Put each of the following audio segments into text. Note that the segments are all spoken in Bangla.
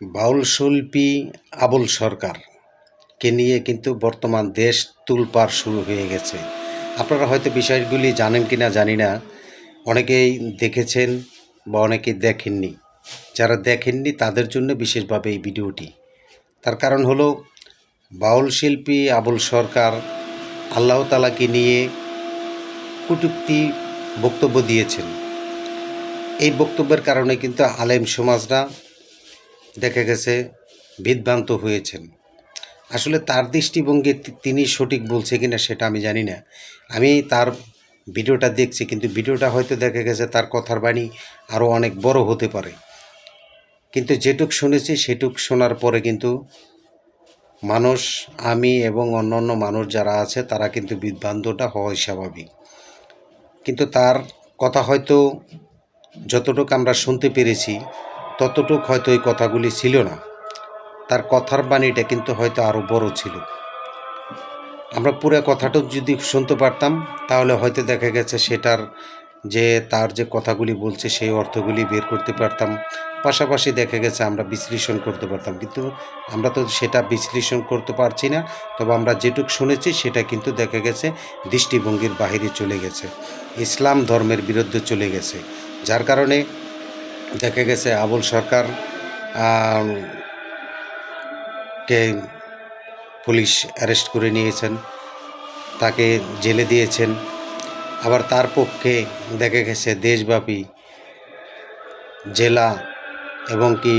বাউল শিল্পী আবুল সরকারকে নিয়ে কিন্তু বর্তমান দেশ তুলপার শুরু হয়ে গেছে। আপনারা হয়তো বিষয়গুলি জানেন কি না জানি না। অনেকেই দেখেছেন বা অনেকেই দেখেননি। যারা দেখেননি তাদের জন্য বিশেষভাবে এই ভিডিওটি। তার কারণ হলো বাউল শিল্পী আবুল সরকার আল্লাহ তালাকে নিয়ে কটূক্তি বক্তব্য দিয়েছেন। এই বক্তব্যের কারণে কিন্তু আলেম সমাজরা দেখা গেছে বিভ্রান্ত হয়েছেন। আসলে তার দৃষ্টিভঙ্গি তিনি সঠিক বলছে কিনা সেটা আমি জানি না। আমি তার ভিডিওটা দেখছি, কিন্তু ভিডিওটা হয়তো দেখা গেছে তার কথার বাণী আরও অনেক বড় হতে পারে। কিন্তু যেটুক শুনেছি সেটুক শোনার পরে কিন্তু মানুষ, আমি এবং অন্যান্য মানুষ যারা আছে তারা কিন্তু বিভ্রান্তটা হওয়াই স্বাভাবিক। কিন্তু তার কথা হয়তো যতটুকু আমরা শুনতে পেরেছি ততটুক হয়তো এই কথাগুলি ছিল না। তার কথার বাণীটা কিন্তু হয়তো আরও বড় ছিল। আমরা পুরো কথাটা যদি শুনতে পারতাম, তাহলে হয়তো দেখা গেছে সেটার যে তার যে কথাগুলি বলছে, সেই অর্থগুলি বের করতে পারতাম। পাশাপাশি দেখা গেছে আমরা বিশ্লেষণ করতে পারতাম। কিন্তু আমরা তো সেটা বিশ্লেষণ করতে পারছি না। তবে আমরা যেটুক শুনেছি, সেটা কিন্তু দেখা গেছে দৃষ্টিভঙ্গির বাহিরে চলে গেছে। ইসলাম ধর্মের বিরুদ্ধে চলে গেছে। যার কারণে দেখা গেছে আবুল সরকার কে পুলিশ অ্যারেস্ট করে নিয়েছেন, তাকে জেলে দিয়েছেন। আবার তার পক্ষে দেখা গেছে দেশব্যাপী জেলা এবং কি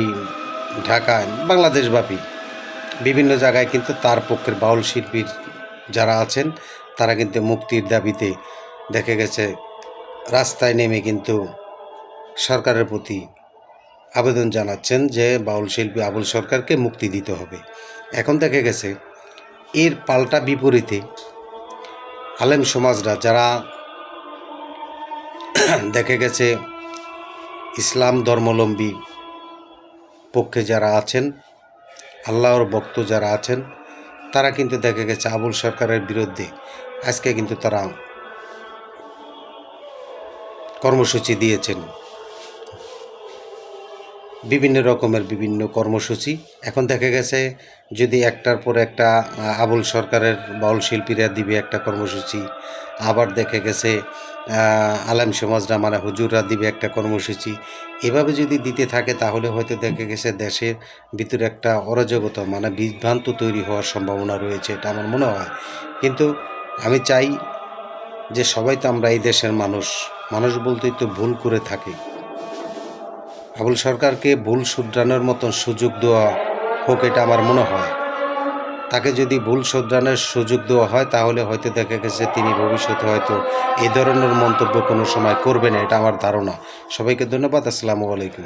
ঢাকা, বাংলাদেশব্যাপী বিভিন্ন জায়গায় কিন্তু তার পক্ষের বাউল শিল্পীর যারা আছেন, তারা কিন্তু মুক্তির দাবিতে দেখা গেছে রাস্তায় নেমে কিন্তু সরকারের প্রতি আবেদন জানাচ্ছেন যে বাউল শিল্পী আবুল সরকারকে মুক্তি দিতে হবে। এখন দেখা গেছে, এর পাল্টা বিপরীতে আলেম সমাজরা যারা দেখা গেছে ইসলাম ধর্মলম্বী পক্ষে যারা আছেন, আল্লাহর ভক্ত যারা আছেন, তারা কিন্তু দেখা গেছে আবুল সরকারের বিরুদ্ধে আজকে কিন্তু তারা কর্মসূচি দিয়েছেন। বিভিন্ন রকমের বিভিন্ন কর্মসূচি। এখন দেখা গেছে যদি একটার পর একটা আবুল সরকারের বাউল শিল্পীরা দিবে একটা কর্মসূচি, আবার দেখা গেছে আলেম সমাজরা মানে হুজুররা দিবে একটা কর্মসূচি। এভাবে যদি দিতে থাকে তাহলে হয়তো দেখা গেছে দেশের ভিতরে একটা অরাজকতা মানে বিভ্রান্ত তৈরি হওয়ার সম্ভাবনা রয়েছে এটা আমার মনে হয়। কিন্তু আমি চাই যে সবাই তো আমরা এই দেশের মানুষ মানুষ বলতেই তো ভুল করে থাকি। আবুল সরকারকে ভুল শুধরানোর মতন সুযোগ দেওয়া হোক এটা আমার মনে হয়। তাকে যদি ভুল শুধরানোর সুযোগ দেওয়া হয়, তাহলে হয়তো দেখা গেছে তিনি ভবিষ্যতে হয়তো এ ধরনের মন্তব্য কোনো সময় করবেন না, এটা আমার ধারণা। সবাইকে ধন্যবাদ, আসসালামু আলাইকুম।